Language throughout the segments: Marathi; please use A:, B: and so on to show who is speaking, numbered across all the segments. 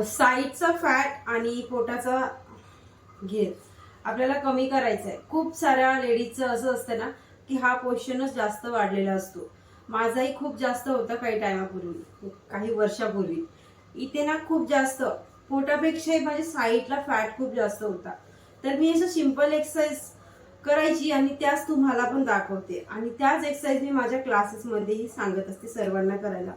A: साईडचा फॅट आणि पोटाचा घेर आपल्याला कमी करायचा आहे खूप साऱ्या लेडीजचं असं असतं ना की हा पोर्शनच जास्त वाढलेला असतो. माझाही खूप जास्त होता काही टायमापूर्वी काही वर्षापूर्वी. इथे ना खूप जास्त. पोटापेक्षाही माझ्या साईडला फॅट खूप जास्त होता. तर मी असं सिंपल एक्सरसाइज करायची आणि त्याच तुम्हाला पण दाखवते. आणि त्याच एक्सरसाइज मी माझ्या क्लासेसमध्येही सांगत असते सर्वांना करायला.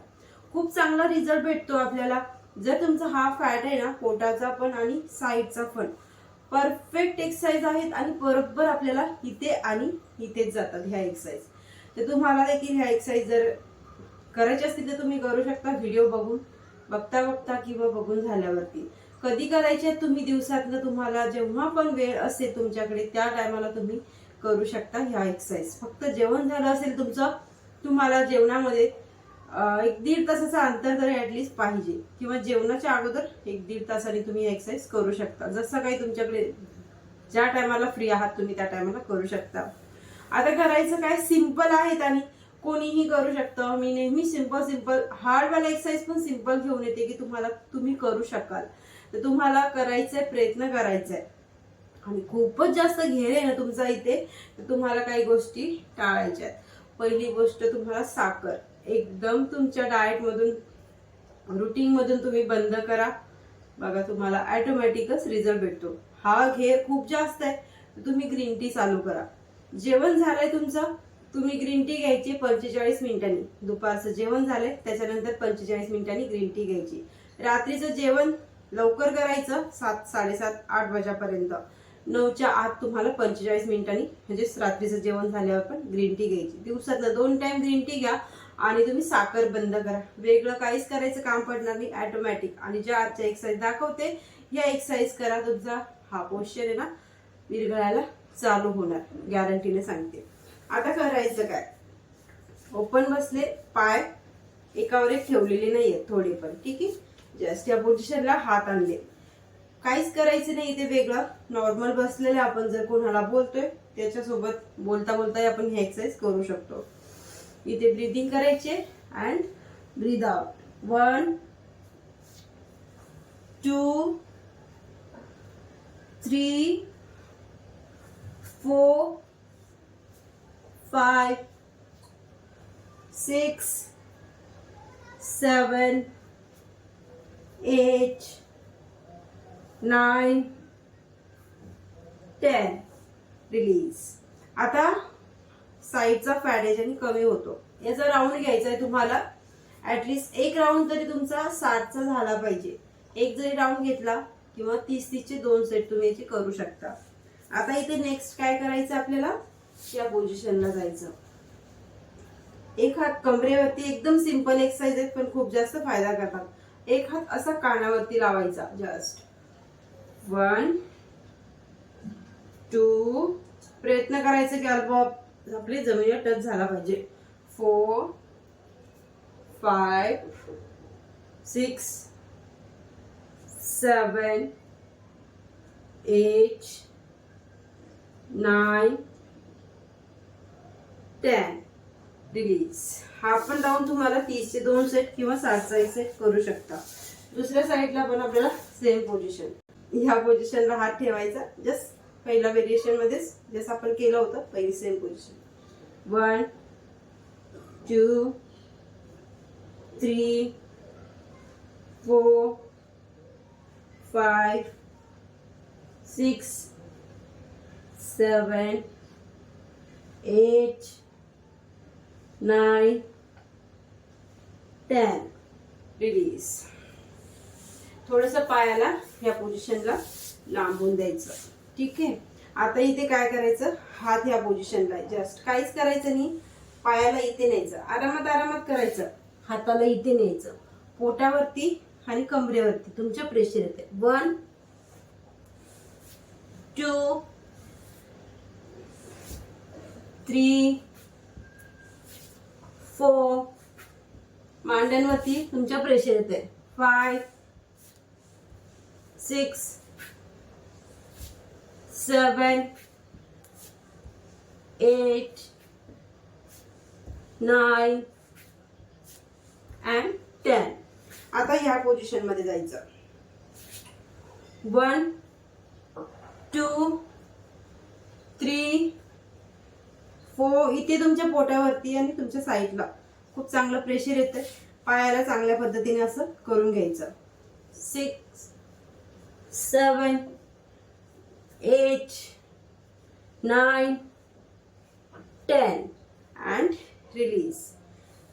A: खूप चांगला रिझल्ट भेटतो आपल्याला. जर तुमचा हा फॅट आहे ना पोटाचा पण आणि साईडचा पण. परफेक्ट एक्सरसाइज आहेत आणि बरोबर आपल्याला इथे आणि इथेच जातात ह्या एक्सरसाइज तर तुम्हाला देखील ह्या एक्सरसाइज जर करायची असतील तर तुम्ही करू शकता व्हिडिओ बघून बघता बघता किंवा बघून झाल्यावरती. कधी करायचे तुम्ही दिवसातलं तुम्हाला जेव्हा पण वेळ असेल तुमच्याकडे त्या टायमाला तुम्ही करू शकता ह्या एक्सरसाइज फक्त जेवण झालं असेल तुमचं तुम्हाला जेवणामध्ये एक दीड तासाचं अंतर तरी ऍटलिस्ट पाहिजे. किंवा जेवणाच्या अगोदर एक दीड तासाने तुम्ही एक्सरसाइज करू शकता. जसं काही तुमच्याकडे ज्या टायमाला फ्री आहात तुम्ही त्या टायमाला करू शकता. आता करायचं काय? सिंपल आहेत आणि कोणीही करू शकतं. मी नेहमी सिंपल सिंपल हार्डवाला एक्सरसाइज पण सिंपल घेऊन येते की तुम्हाला तुम्ही करू शकाल. तर तुम्हाला करायचंय प्रयत्न करायचा आहे आणि खूपच जास्त घेर आहे ना तुमचा इथे तर तुम्हाला काही गोष्टी टाळायच्या आहेत. पहिली गोष्ट तुम्हाला साखर. एकदम तुमच्या डाएटमधून रुटीनमधून तुम्ही बंद करा. बघा तुम्हाला ॲटोमॅटिकच रिझल्ट भेटतो. हा घेर खूप जास्त आहे. तुम्ही ग्रीन टी चालू करा. जेवण झालंय तुमचं तुम्ही ग्रीन टी घ्यायची पंचेचाळीस मिनिटांनी. दुपारचं जेवण झालंय त्याच्यानंतर पंचेचाळीस मिनिटांनी ग्रीन टी घ्यायची. रात्रीचं जेवण लवकर करायचं सात साडेसात आठ वाजेपर्यंत. नऊच्या आत तुम्हाला पंचेचाळीस मिनिटांनी म्हणजे रात्रीचं जेवण झाल्यावर पण ग्रीन टी घ्यायची. दिवसातनं दोन टाइम ग्रीन टी घ्या. आणि तुम्ही साखर बंद करा. वेगळं काहीच करायचं काम पडणार नाही ऑटोमॅटिक आणि ज्या आजच्या एक्सरसाइज दाखवते या एक्सरसाइज करा तुमचा. हा पोश्चर आहे ना विरघळायला चालू होणार. गॅरंटीने सांगते. आता करायचं काय? ओपन बसले पाय एकावर एक ठेवलेले नाहीयेत थोडे पण. ठीक आहे? जस्ट या पोझिशनला हात आणले. काहीच करायचं नाही ते वेगळं. नॉर्मल बसलेले आपण जर कोणाला बोलतोय त्याच्यासोबत बोलता बोलता आपण हे एक्सरसाइज करू शकतो. इथे ब्रिदिंग करायचे and breathe out one two three four five six seven eight nine ten release आता साईडचा फॅट आणि कमी होतो. याचा राऊंड घ्यायचा आहे तुम्हाला. ऍटलिस्ट एक राऊंड तरी तुमचा सातचा झाला पाहिजे. एक जरी राऊंड घेतला किंवा तीस तीसचे दोन सेट तुम्ही याचे करू शकता. आता इथे नेक्स्ट काय करायचं आपल्याला? या पोझिशनला जायचं. एक हात कमरेवरती एकदम सिंपल एक्सरसाइज आहेत पण खूप जास्त फायदा करतात. एक हात असा कानावरती लावायचा जस्ट वन टू प्रयत्न करायचा की अल्प आपली जमिनीवर टच झाला पाहिजे. Four five six seven eight nine ten release हा पण लावून तुम्हाला तीसचे दोन सेट किंवा सातचा एक सेट करू शकता. दुसऱ्या साईडला पण आपल्याला सेम पोझिशन ह्या पोझिशनला हात ठेवायचा. जस्ट पहिल्या व्हेरिएशन मध्येच जसं आपण केलं होतं पहिली same position one two three four five six seven eight nine ten release थोडंसं पायाला या पोझिशनला लांबून द्यायचं. ठीक आहे. आता इथे काय करायचं? हात या पोझिशनला जस्ट काहीच करायचं नाही. पायाला इथे न्यायचं. आरामात आरामात करायचं. हाताला इथे न्यायचं. पोटावरती आणि कमरेवरती. तुमच्या प्रेशर येते. वन टू थ्री फोर मांड्यांवरती तुमच्या प्रेशर येते. Five six seven eight nine and ten आता ह्या पोझिशनमध्ये जायचं. वन टू थ्री फोर इथे तुमच्या पोटावरती आणि तुमच्या साईडला खूप चांगलं प्रेशर येतं पायाला चांगल्या पद्धतीने असं करून घ्यायचं. Six seven eight nine ten and release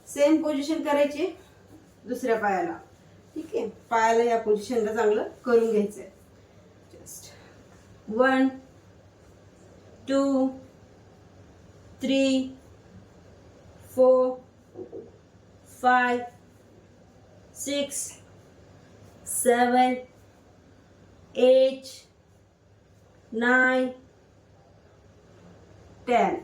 A: same position करायची दुसऱ्या पायाला. ठीक आहे? पायाला या पोझिशनला चांगलं करून घ्यायचं आहे just one two three four five six seven eight nine ten.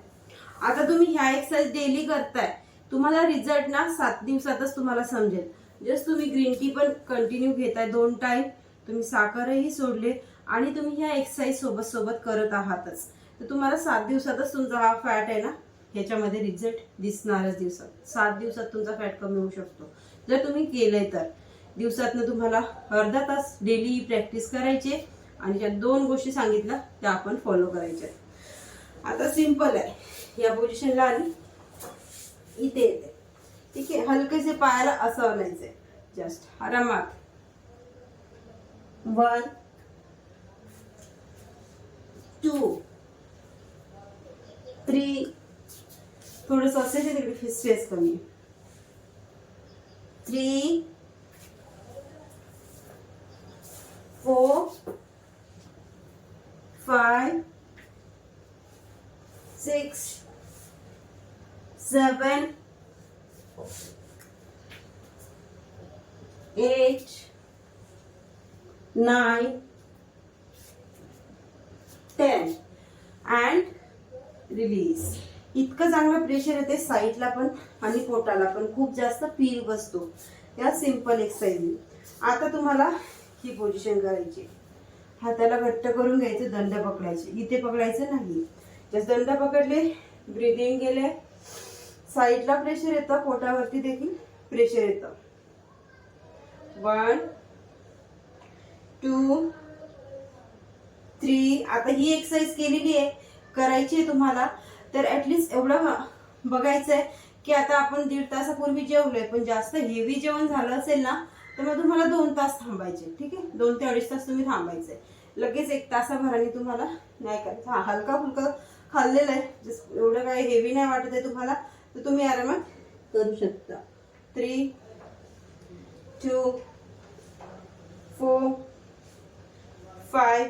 A: आता तुम्ही ह्या एक्सरसाइज डेली करताय. तुम्हाला रिझल्ट ना सात दिवसातच तुम्हाला समजेल. जस्ट तुम्ही ग्रीन टी पण कंटिन्यू घेताय दोन टाइम तुम्ही साखरही सोडले आणि तुम्ही ह्या एक्सरसाइज सोबत सोबत करत आहातच. तर तुम्हाला सात दिवसातच तुमचा हा फॅट आहे ना ह्याच्यामध्ये रिझल्ट दिसणारच दिवसात. सात दिवसात तुमचा फॅट कमी होऊ शकतो. जर तुम्ही केलंय तर. दिवसातनं तुम्हाला अर्धा तास डेली प्रॅक्टिस करायची. आहे आणि ज्या दोन गोष्टी सांगितल्या त्या आपण फॉलो करायच्या आता सिंपल आहे. या पोझिशनला आणि इथे येते. ठीक आहे? हलकेसे पायाला असं हलायचंय जस्ट आरामात वन टू थ्री थोडस असेल ते तिकडे स्ट्रेस कमी three four five six seven, eight, nine, ten. And release इतकं चांगलं प्रेशर येते साईडला पण आणि पोटाला पण. खूप जास्त पील बसतो. या सिंपल एक्सरसाइज आता तुम्हाला ही पोझिशन करायची हाताला घट्ट करून घ्यायचे दंड पकडायचे. इथे पकडायचं नाही. जस दंड पकडले ब्रिदिंग गेले साईडला प्रेशर येतं पोटावरती देखील प्रेशर येतं. वन टू थ्री आता ही एक्सरसाइज केलेली आहे. करायची आहे तुम्हाला. तर ऍटलिस्ट एवढं बघायचं आहे की आता आपण दीड तासापूर्वी जेवलोय पण जास्त हेवी जेवण झालं असेल ना त्यामुळे तुम्हाला दोन तास थांबायचे ठीक आहे? दोन ते अडीच तास तुम्ही थांबायचे. लगेच एक तासाभराने तुम्हाला नाही करायचं हा हलका फुलका खाल्लेलं आहे. जस एवढं काय हेवी नाही वाटत आहे तुम्हाला तर तुम्ही आरामात करू शकता. Three two four five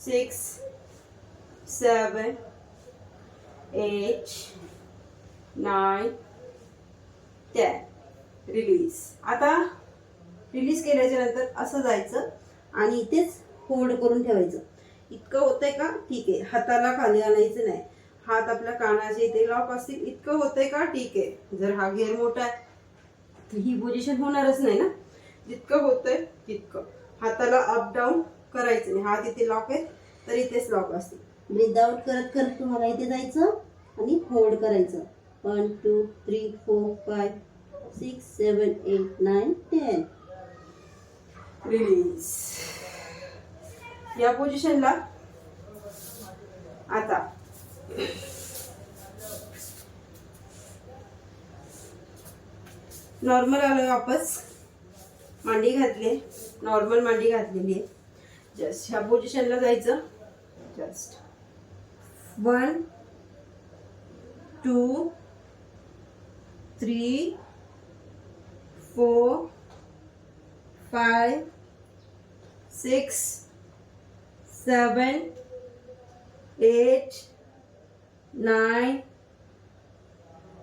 A: six seven eight nine ten release आता रिलीज केल्याच्यानंतर असं जायचं आणि इथेच होल्ड करून ठेवायचं. इतकं होतंय का? ठीक आहे. हाताला खाली आणायचं नाही. हात आपल्या कानाचे इथे लॉक असतील. इतकं होतंय का? ठीक आहे. जर हा घेर मोठा आहे तर ही पोझिशन होणारच नाही ना? जितकं होतंय तितकं. हाताला अप डाऊन करायचं नाही. हात इथे लॉक आहे तर इथेच लॉक असतील. ब्रीद आउट करत करत तुम्हाला इथे जायचं आणि होल्ड करायचं. One two three four five six seven eight nine ten. Release या पोझिशनला आता. नॉर्मल आलो वापस. मांडी घातली नॉर्मल मांडी घातलेली आहे जस्ट ह्या पोझिशनला जायचं. Just one two three four five six seven eight nine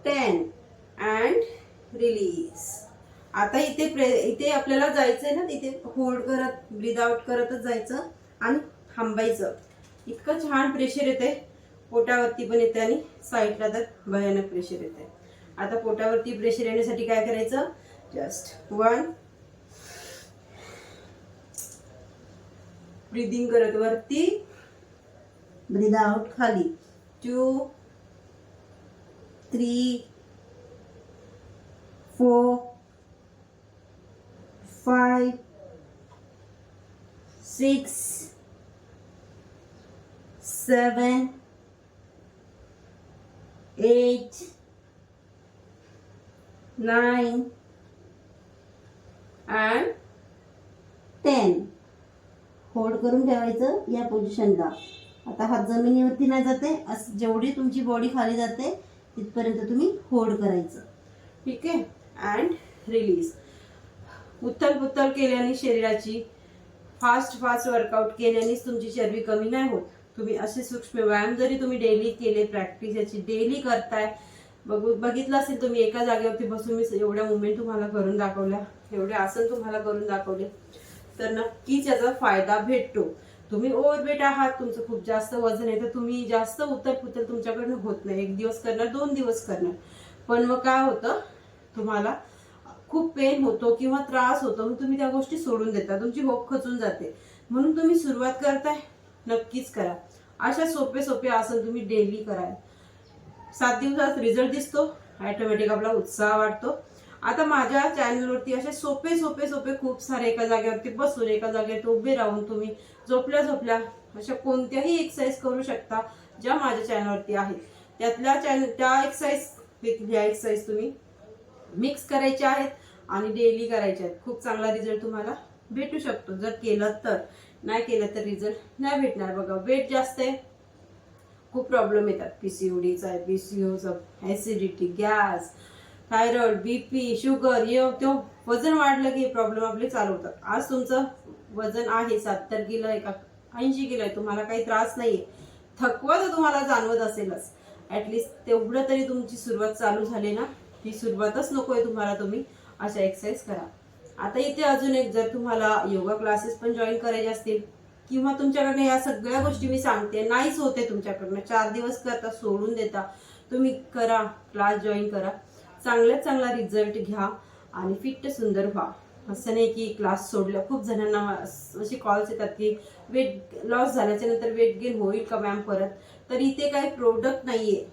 A: ten and release. आता इथे प्रे इथे आपल्याला जायचंय ना इथे होल्ड करत ब्रीद आउट करतच जायचं आणि थांबायचं. इतकं छान प्रेशर येते पोटावरती पण येते आणि साईडला तर भयानक प्रेशर येते आता पोटावरती प्रेशर येण्यासाठी काय करायचं? जस्ट वन ब्रिदिंग करत वरती ब्रीद आउट खाली two three four five,
B: six seven eight nine
A: and
B: ten hold करून ठेवायचं या पोझिशनला आता हात जमिनीवरती नाही जाते असं जेवढी तुमची बॉडी खाली जाते तिथपर्यंत तुम्ही होल्ड करायचं.
A: ठीक आहे? अँड रिलीज उथल पुथल केल्याने शरीराची फास्ट फास्ट वर्कआउट केल्यानेच तुमची चरबी कमी नाही होत. तुम्ही असे सूक्ष्म व्यायाम जरी तुम्ही डेली केले प्रॅक्टिस याची डेली करताय बघू बघितलं असेल तुम्ही एका जागेवरती बसून मी एवढ्या मुवमेंट तुम्हाला करून दाखवल्या. एवढे आसन तुम्हाला करून दाखवले. तर नक्कीच याचा फायदा भेटतो. तुम्ही ओव्हरवेट आहात तुमचं खूप जास्त वजन आहे तर तुम्ही जास्त उतर पुतर तुमच्याकडनं होत नाही. एक दिवस करणार दोन दिवस करणार. पण मग काय होतं तुम्हाला खूप पेन होतो किंवा त्रास होतो मग तुम्ही त्या गोष्टी सोडून देता. तुमची होप खचून जाते. म्हणून तुम्ही सुरुवात करताय नक्कीच करा. अशा सोपे सोपे आसन तुम्ही डेली कराल. सात दिवसात रिझल्ट दिसतो. ऑटोमॅटिक आपला उत्साह वाटतो आता माझ्या चॅनलवरती असे सोपे सोपे सोपे खूप सारे एका जागेवरती बसून एका जागेवर उभे राहून तुम्ही झोपल्या झोपल्या अशा कोणत्याही एक्सरसाइज करू शकता ज्या माझ्या चॅनलवरती आहेत. त्यातल्या चॅनल त्या एक्सरसाइज ह्या एक्सरसाइज तुम्ही मिक्स करायच्या आहेत आणि डेली करायच्या आहेत. खूप चांगला रिझल्ट तुम्हाला भेटू शकतो. जर केलं तर नाही केलं तर रिझल्ट नाही भेटणार. बघा वेट जास्त आहे. खूप प्रॉब्लेम येतात. पी सी ओडीचा P C Ocha acidity gas thyroid BP sugar हे तो वजन वाढलं की प्रॉब्लेम आपले चालू होतात. आज तुमचं वजन आहे सत्तर किलो आहे का ऐंशी किलो आहे तुम्हाला काही त्रास नाहीये. थकवा तर तुम्हाला जाणवत असेलच. ऍटलिस्ट तेवढं तरी तुमची सुरुवात चालू झाली ना ही सुरुवातच नको आहे तुम्हाला तुम्ही अशा एक्सरसाइज करा. आता इथे अजून एक जर तुम्हाला योगा क्लासेस पण जॉईन करायचे असतील किंवा तुमच्याकडनं या सगळ्या गोष्टी मी सांगते. नाहीच होते तुमच्याकडनं. चार दिवस करता सोडून देता. तुम्ही करा क्लास जॉईन करा. चांगल्यात चांगला रिझल्ट घ्या आणि फिट सुंदर व्हा. असं नाही की क्लास सोडलं. खूप जणांना असे कॉल्स येतात की वेट लॉस झाल्याच्यानंतर वेट गेन होईल का मॅम परत? तर इथे काही प्रोडक्ट नाहीये.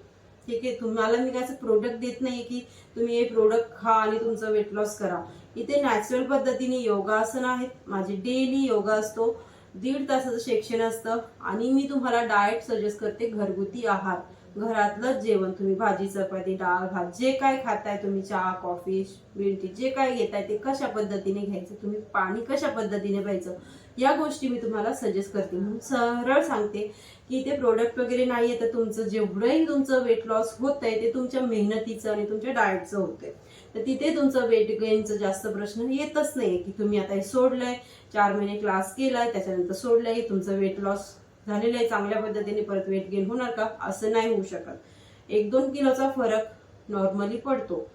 A: ठीक आहे? तुम्हाला मी काय असं प्रोडक्ट देत नाही की तुम्ही हे प्रोडक्ट खा आणि तुमचं वेट लॉस करा. इथे नॅचरल पद्धतीने योगासन आहेत. माझे डेली योगा असतो. दीड तासाचं सेक्शन असतं आणि मी तुम्हाला डाएट सजेस्ट करते घरगुती आहार. घरातलंच जेवण तुम्ही भाजी चपाती डाळ भात जे काय खाताय तुम्ही चहा कॉफी ग्रीन टी जे काय घेताय ते कशा पद्धतीने घ्यायचं तुम्ही पाणी कशा पद्धतीने प्यायचं या गोष्टी मी तुम्हाला सजेस्ट करते. म्हणून सरळ सांगते की ते प्रोडक्ट वगैरे नाही आहे तर तुमचं जेवढंही तुमचं वेट लॉस होत आहे ते तुमच्या मेहनतीचं आणि तुमच्या डाएटचं होतंय. तर तिथे तुमचं वेट गेनचं जास्त प्रश्न येतच नाही की तुम्ही आता हे सोडलंय. चार महिने क्लास केलाय त्याच्यानंतर सोडलंय तुमचं वेट लॉस झालेलं आहे चांगल्या पद्धतीने परत वेट गेन होणार का? असं नाही होऊ शकत. एक दोन किलोचा फरक नॉर्मली पडतो.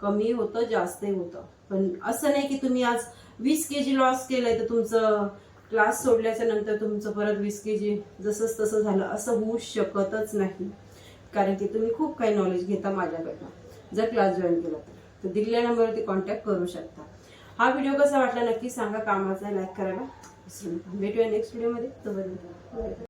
A: कमी होतं जास्तही होतं. पण असं नाही की तुम्ही आज वीस के जी लॉस केलंय तर तुमचं क्लास सोडल्याच्या नंतर तुमचं परत वीस के जी जसंच तसं झालं असं होऊ शकतच नाही. कारण की तुम्ही खूप काही नॉलेज घेता माझ्याकडनं. जर क्लास जॉईन केला तर. तर दिलेल्या नंबरवरती कॉन्टॅक्ट करू शकता. हा व्हिडिओ कसा वाटला नक्की सांगा. कामाचा लाईक करायला विसरू नका. भेटूया नेक्स्ट व्हिडिओमध्ये तोपर्यंत.